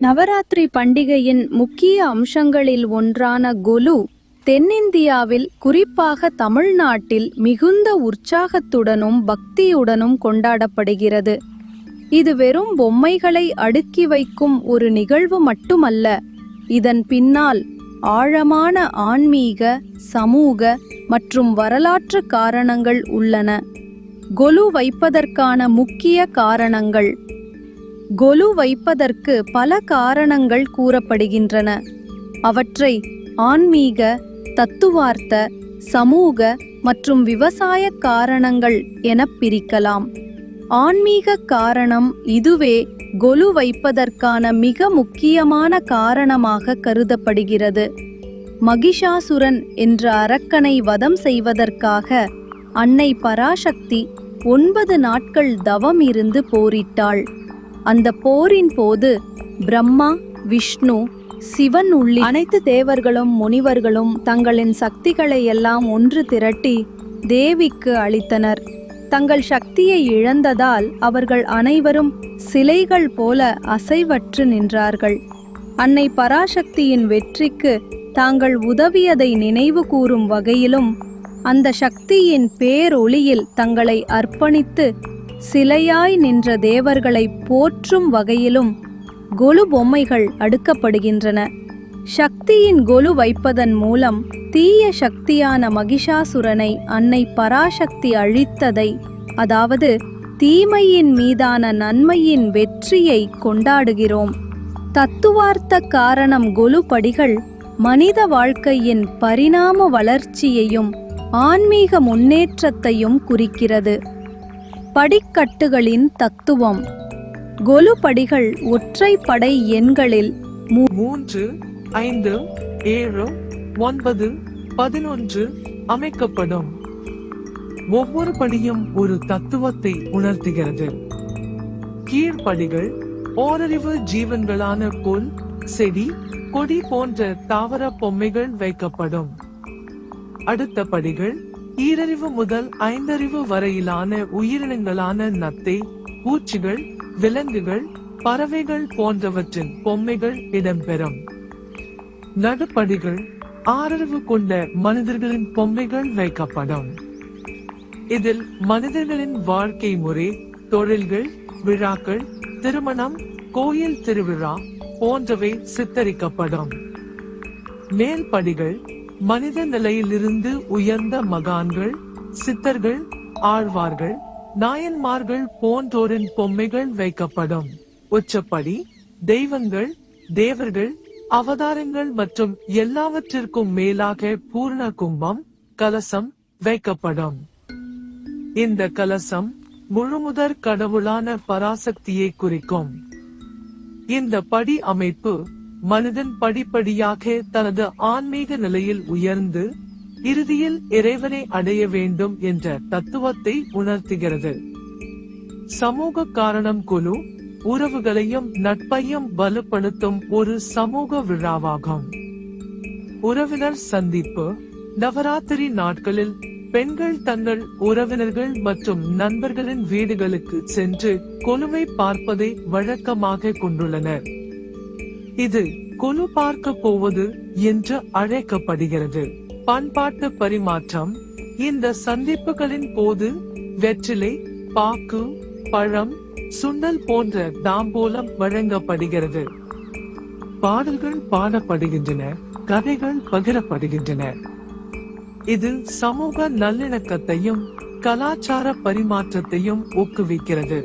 நவராத்திரி பண்டிகையின் முக்கிய அம்சங்களில் ஒன்றான கொலு தென்னிந்தியாவில் குறிப்பாக தமிழ்நாட்டில் மிகுந்த உற்சாகத்துடனும் பக்தியுடனும் கொண்டாடப்படுகிறது. இது வெறும் பொம்மைகளை அடுக்கி வைக்கும் ஒரு நிகழ்வு மட்டுமல்ல இதன் பின்னால் ஆழமான ஆன்மீக சமூக மற்றும் வரலாற்று காரணங்கள் உள்ளன. கொலு வைப்பதற்கான முக்கிய காரணங்கள் கொலு வைப்பதற்கு பல காரணங்கள் கூறப்படுகின்றன. அவற்றை ஆன்மீக தத்துவார்த்த சமூக மற்றும் விவசாய காரணங்கள் எனப் பிரிக்கலாம். ஆன்மீக காரணம் இதுவே கொலு வைப்பதற்கான மிக முக்கியமான காரணமாக கருதப்படுகிறது. மகிஷாசுரன் என்ற அரக்கனை வதம் செய்வதற்காக அன்னை பராசக்தி ஒன்பது நாட்கள் தவம் இருந்து போரிட்டாள். அந்த போரின் போது பிரம்மா விஷ்ணு சிவன் உள்ளி அனைத்து தேவர்களும் முனிவர்களும் தங்களின் சக்திகளை எல்லாம் ஒன்று திரட்டி தேவிக்கு அளித்தனர். தங்கள் சக்தியை இழந்ததால் அவர்கள் அனைவரும் சிலைகள் போல அசைவற்று நின்றார்கள். அன்னை பராசக்தியின் வெற்றிக்கு தாங்கள் உதவியதை நினைவு கூறும் வகையிலும் அந்த சக்தியின் பேரொளியில் தங்களை அர்ப்பணித்து சிலையாய் நின்ற தேவர்களை போற்றும் வகையிலும் கொலு பொம்மைகள் அடுக்கப்படுகின்றன. சக்தியின் கொலு வைப்பதன் மூலம் தீய சக்தியான மகிஷாசுரனை அன்னை பராசக்தி அழித்ததை அதாவது தீமையின் மீதான நன்மையின் வெற்றியை கொண்டாடுகிறோம். தத்துவார்த்த காரணம் கொலு படிகள் மனித வாழ்க்கையின் பரிணாம வளர்ச்சியையும் ஆன்மீக முன்னேற்றத்தையும் குறிக்கிறது. படிக்கட்டுகளின் தத்துவம். கொலு படிகள் ஒற்றைப்படை எண்களில் மூன்று ஐந்து ஏழு ஒன்பது பதினொன்று அமைக்கப்படும். ஒவ்வொரு படியும் ஒரு தத்துவத்தை உணர்த்துகிறது. கீழ்ப்படிகள் ஓரறிவு ஜீவன்களான புல் செடி கொடி போன்ற தாவர பொம்மைகள் வைக்கப்படும். அடுத்த படிகள் ஈரறிவு முதல் ஐந்தறிவு வரையிலான உயிரினங்களான நத்தை பூச்சிகள் விலங்குகள் பறவைகள் போன்றவற்றின் பொம்மைகள் இடம்பெறும். நடுப்படிகள் ஆறறிவு கொண்ட மனிதர்களின் பொம்மைகள் வைக்கப்படும். இதில் மனிதர்களின் வாழ்க்கை முறை தொழில்கள் விழாக்கள் திருமணம் கோயில் திருவிழா போன்றவை சித்தரிக்கப்படும். மேல்படிகள் மனித நிலையிலிருந்து உயர்ந்த மகான்கள் சித்தர்கள் ஆழ்வார்கள் நாயன்மார்கள் போன்றோரின் பொம்மைகள் வைக்கப்படும். உச்சப்படி தெய்வங்கள் தேவர்கள் அவதாரங்கள் மற்றும் எல்லாவற்றிற்கும் மேலாக பூர்ண கும்பம் கலசம் வைக்கப்படும். இந்த கலசம் முழுமுதற் கடவுளான பராசக்தியை குறிக்கும். இந்த படி அமைப்பு மனிதன் படிப்படியாக தனது ஆன்மீக நிலையில் உயர்ந்து இறுதியில் இறைவனை அடைய வேண்டும் என்ற தத்துவத்தை உணர்த்துகிறது. சமூக காரணம் குழு உறவுகளையும் நட்பையும் வலுப்படுத்தும் ஒரு சமூக விழாவாகும். உறவினர் சந்திப்பு நவராத்திரி நாட்களில் பெண்கள் தங்கள் உறவினர்கள் மற்றும் நண்பர்களின் வீடுகளுக்கு சென்று கொலுவை பார்ப்பதை வழக்கமாக கொண்டுள்ளனர். இது கொலு பார்க்க போவது என்று அழைக்கப்படுகிறது. பண்பாட்டு பரிமாற்றம் இந்த சந்திப்புகளின் போது வெற்றிலை பாக்கு பழம் சுண்டல் போன்ற தாம்பூலம் வழங்கப்படுகிறது. பாடல்கள் பாடப்படுகின்றன கதைகள் பகிரப்படுகின்றன. இது சமூக நல்லிணக்கத்தையும் கலாச்சார பரிமாற்றத்தையும் ஊக்குவிக்கிறது.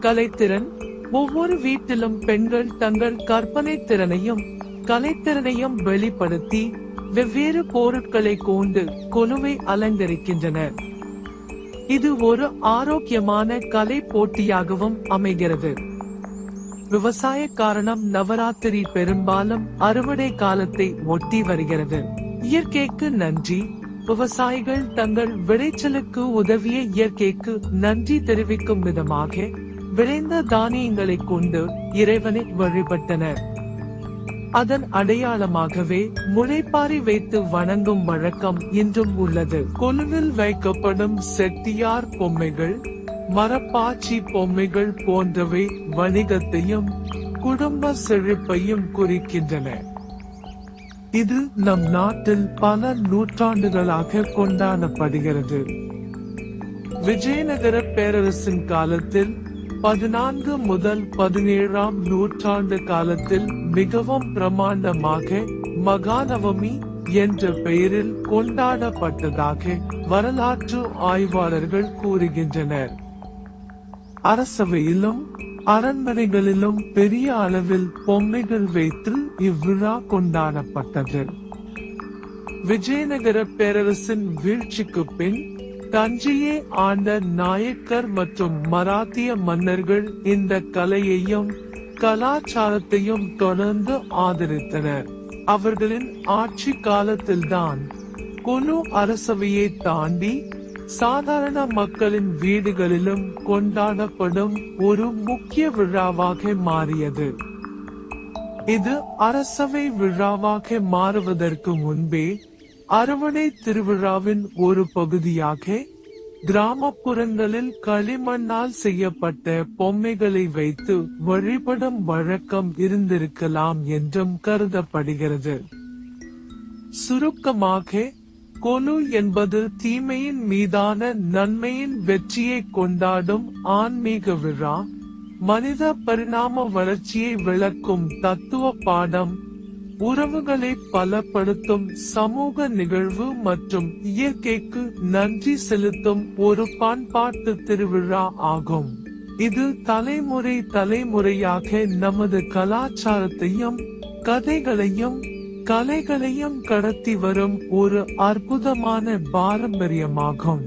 கலைத்திறன் ஒவ்வொரு வீட்டிலும் பெண்கள் தங்கள் கற்பனை திறனையும் கலைத்திறனையும் வெளிப்படுத்தி வெவ்வேறு பொருட்களை கொண்டு கொலுவை அலங்கரிக்கின்றனர். இது ஒரு ஆரோக்கியமான கலை போட்டியாகவும் அமைகிறது. விவசாய காரணம் நவராத்திரி பெரும்பாலும் அறுவடை காலத்தை ஒட்டி வருகிறது. இயற்கைக்கு நன்றி. விவசாயிகள் தங்கள் விளைச்சலுக்கு உதவிய இயற்கைக்கு நன்றி தெரிவிக்கும் விதமாக விளைந்த தானியங்களை கொண்டு இறைவனை வழிபட்டனர். அதன் அடையாளமாகவே முளைப்பாரி வைத்து வணங்கும் வழக்கம் இன்றும் உள்ளது. கொலுவில் வைக்கப்படும் செட்டியார் பொம்மைகள் மரப்பாச்சி பொம்மைகள் போன்றவை வணிகத்தையும் குடும்ப செழிப்பையும் குறிக்கின்றன. இது நம் நாட்டில் பல நூற்றாண்டுகளாக கொண்டாடப்படுகிறது. விஜயநகர பேரரசின் காலத்தில் பதினான்கு முதல் பதினேழாம் நூற்றாண்டு காலத்தில் மிகவும் பிரமாண்டமாக மகாநவமி என்ற பெயரில் கொண்டாடப்பட்டதாக வரலாற்று ஆய்வாளர்கள் கூறுகின்றனர். அரசவையிலும் அரண்மனைகளிலும் பெரிய அளவில் பொம்மைகள் வைத்து இவ்விழா கொண்டாடப்பட்டது. விஜயநகர பேரரசின் வீழ்ச்சிக்கு பின் தஞ்சையை ஆண்ட நாயக்கர் மற்றும் மராத்திய மன்னர்கள் இந்த கலையையும் கலாச்சாரத்தையும் தொடர்ந்து ஆதரித்தனர். அவர்களின் ஆட்சி காலத்தில்தான் குனு அரசவையை தாண்டி சாதாரண மக்களின் வீடுகளிலும் கொண்டாடப்படும் ஒரு முக்கிய விழாவாக மாறியது. இது அரசவை விழாவாக மாறுவதற்கு முன்பே அரவணை திருவிழாவின் ஒரு பகுதியாக கிராமப்புறங்களில் களிமண்ணால் செய்யப்பட்ட பொம்மைகளை வைத்து வழிபடும் வழக்கம் இருந்திருக்கலாம் என்றும் கருதப்படுகிறது. சுருக்கமாக கொலு என்பது தீமையின் மீதான நன்மையின் வெற்றியை கொண்டாடும் ஆன்மீக விழா மனித பரிணாம வளர்ச்சியை விளக்கும் தத்துவ பாடம் உறவுகளை பலப்படுத்தும் சமூக நிகழ்வு மற்றும் இயற்கைக்கு நன்றி செலுத்தும் ஒரு பண்பாட்டு திருவிழா ஆகும். இது தலைமுறை தலைமுறையாக நமது கலாச்சாரத்தையும் கதைகளையும் கலைகளையும் கடத்தி வரும் ஒரு அற்புதமான பாரம்பரியமாகும்.